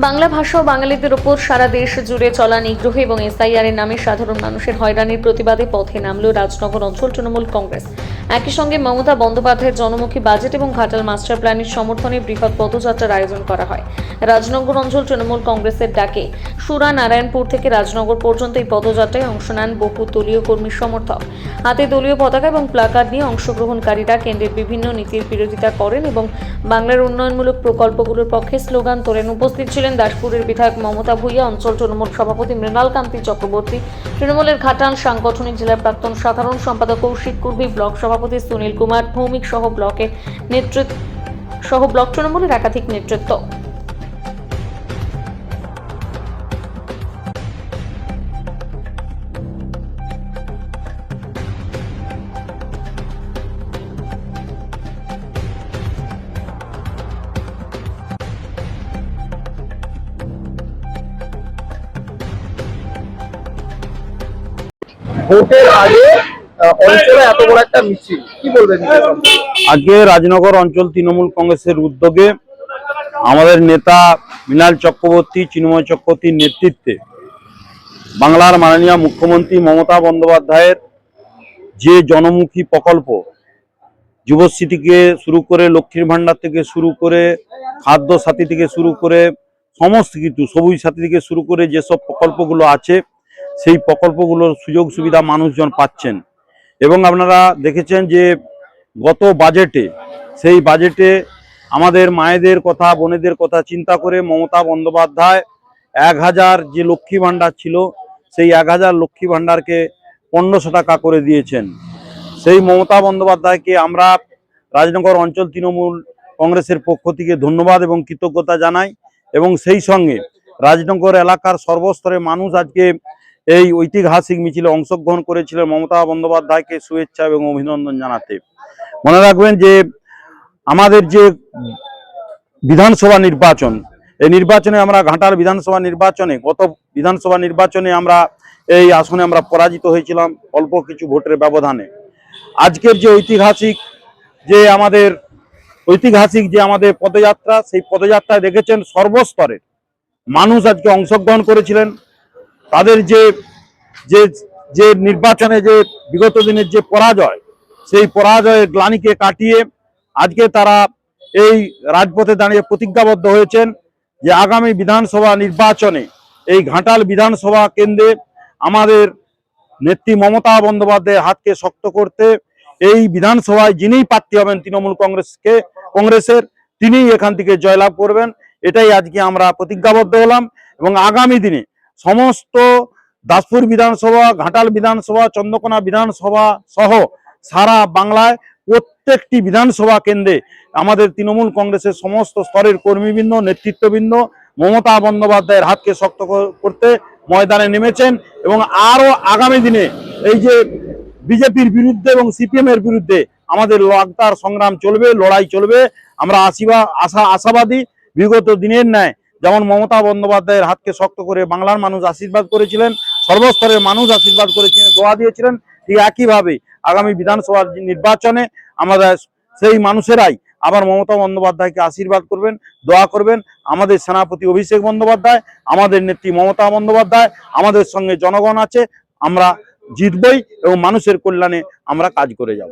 বাংলা ভাষা ও বাঙালিদের ওপর সারা দেশ জুড়ে চলা নিগ্রহ এবং এসআইআর এর নামে সাধারণ মানুষের হয়রানির প্রতিবাদে পথে নামল রাজনগর অঞ্চল তৃণমূল কংগ্রেস। একই সঙ্গে মমতা বন্দ্যোপাধ্যায়ের জনমুখী বাজেট এবং ঘাটাল মাস্টার প্ল্যানের সমর্থনে বৃহৎ পদযাত্রার আয়োজন করা হয়। রাজনগর অঞ্চল তৃণমূল কংগ্রেসের ডাকে সুরা নারায়ণপুর থেকে রাজনগর পর্যন্ত এই পদযাত্রায় অংশ নেন বহু দলীয় কর্মী সমর্থক। হাতে দলীয় পতাকা এবং প্লাকার্ড নিয়ে অংশগ্রহণকারীরা কেন্দ্রের বিভিন্ন নীতির বিরোধিতা করেন এবং বাংলার উন্নয়নমূলক প্রকল্পগুলোর পক্ষে স্লোগান তোলেন। উপস্থিত ছিলেন দাসপুরের বিধায়ক মমতা ভূঁইয়া, অঞ্চল তৃণমূল সভাপতি মৃণাল কান্তি চক্রবর্তী। তৃণমূলের ঘাটাল সাংগঠনিক জেলার প্রাক্তন সাধারণ সম্পাদক কৌশিক কুর্বি ব্লক সভাপতি সুনীল কুমার ভৌমিক সহ ব্লকের নেতৃত্ব সহ ব্লক তৃণমূলের একাধিক নেতৃত্ব। ভোটের আগে অঞ্চলে এত বড় একটা মিছিল, কি বলবেন আজকে রাজনগর অঞ্চল তৃণমূল কংগ্রেসের উদ্যোগে আমাদের নেতা মৃণাল চক্রবর্তী চিন্ময় চক্রবর্তীর নেতৃত্বে বাংলার মাননীয় মুখ্যমন্ত্রী মমতা বন্দ্যোপাধ্যায়ের যে জনমুখী প্রকল্প যুবশ্রী থেকে শুরু করে লক্ষ্মীর ভাণ্ডার থেকে শুরু করে খাদ্য সাথী থেকে শুরু করে সমস্ত কিছু, সবুজ সাথী থেকে শুরু করে যেসব প্রকল্পগুলো আছে, সেই প্রকল্পগুলোর সুযোগ সুবিধা মানুষজন পাচ্ছেন। এবং আপনারা দেখেছেন যে গত বাজেটে, সেই বাজেটে আমাদের মায়েদের কথা, বোনেদের কথা চিন্তা করে মমতা বন্দ্যোপাধ্যায় এক হাজার যে লক্ষ্মী ভাণ্ডার ছিল, সেই এক হাজার লক্ষ্মী ভাণ্ডারকে পনেরোশো টাকা করে দিয়েছেন। সেই মমতা বন্দ্যোপাধ্যায়কে আমরা রাজনগর অঞ্চল তৃণমূল কংগ্রেসের পক্ষ থেকে ধন্যবাদ এবং কৃতজ্ঞতা জানাই এবং সেই সঙ্গে রাজনগর এলাকার সর্বস্তরে মানুষ আজকে এই ঐতিহাসিক মিছিলে অংশগ্রহণ করেছিলেন মমতা বন্দ্যোপাধ্যায়কে শুভেচ্ছা এবং অভিনন্দন জানাতে। মনে রাখবেন যে আমাদের যে বিধানসভা নির্বাচন, এই নির্বাচনে আমরা ঘাটাল বিধানসভা নির্বাচনে, গত বিধানসভা নির্বাচনে আমরা এই আসনে আমরা পরাজিত হয়েছিলাম অল্প কিছু ভোটের ব্যবধানে। আজকের যে ঐতিহাসিক যে আমাদের, ঐতিহাসিক যে আমাদের পদযাত্রা, সেই পদযাত্রায় দেখেছেন সর্বস্তরে মানুষ আজকে অংশগ্রহণ করেছিলেন। তাদের যে যে যে নির্বাচনে যে বিগত দিনের যে পরাজয়, সেই পরাজয়ের গ্লানিকে কাটিয়ে আজকে তারা এই রাজপথে দাঁড়িয়ে প্রতিজ্ঞাবদ্ধ হয়েছেন যে আগামী বিধানসভা নির্বাচনে এই ঘাটাল বিধানসভা কেন্দ্রে আমাদের নেত্রী মমতা বন্দ্যোপাধ্যায়ের হাতকে শক্ত করতে এই বিধানসভায় যিনিই প্রার্থী হবেন তৃণমূল কংগ্রেসকে, কংগ্রেসের, তিনিই এখান থেকে জয়লাভ করবেন। এটাই আজকে আমরা প্রতিজ্ঞাবদ্ধ হলাম এবং আগামী দিনে সমস্ত দাসপুর বিধানসভা, ঘাটাল বিধানসভা, চন্দ্রকোনা বিধানসভা সহ সারা বাংলায় প্রত্যেকটি বিধানসভা কেন্দ্রে আমাদের তৃণমূল কংগ্রেসের সমস্ত স্তরের কর্মীবৃন্দ, নেতৃত্ববৃন্দ মমতা বন্দ্যোপাধ্যায়ের হাতকে শক্ত করতে ময়দানে নেমেছেন এবং আরও আগামী দিনে এই যে বিজেপির বিরুদ্ধে এবং সিপিএম এর বিরুদ্ধে আমাদের লাগাতার সংগ্রাম চলবে, লড়াই চলবে। আমরা আশীবা আশা, আশাবাদী বিগত দিনের ন্যায় যেমন মমতা বন্দ্যোপাধ্যায়ের হাতকে শক্ত করে বাংলার মানুষ আশীর্বাদ করেছিলেন, সর্বস্তরের মানুষ আশীর্বাদ করেছিলেন, দোয়া দিয়েছিলেন, ঠিক একইভাবে আগামী বিধানসভার নির্বাচনে আমরা সেই মানুষেরাই আবার মমতা বন্দ্যোপাধ্যায়কে আশীর্বাদ করবেন, দোয়া করবেন। আমাদের সেনাপতি অভিষেক বন্দ্যোপাধ্যায়, আমাদের নেত্রী মমতা বন্দ্যোপাধ্যায়, আমাদের সঙ্গে জনগণ আছে, আমরা জিতবই এবং মানুষের কল্যাণে আমরা কাজ করে যাব।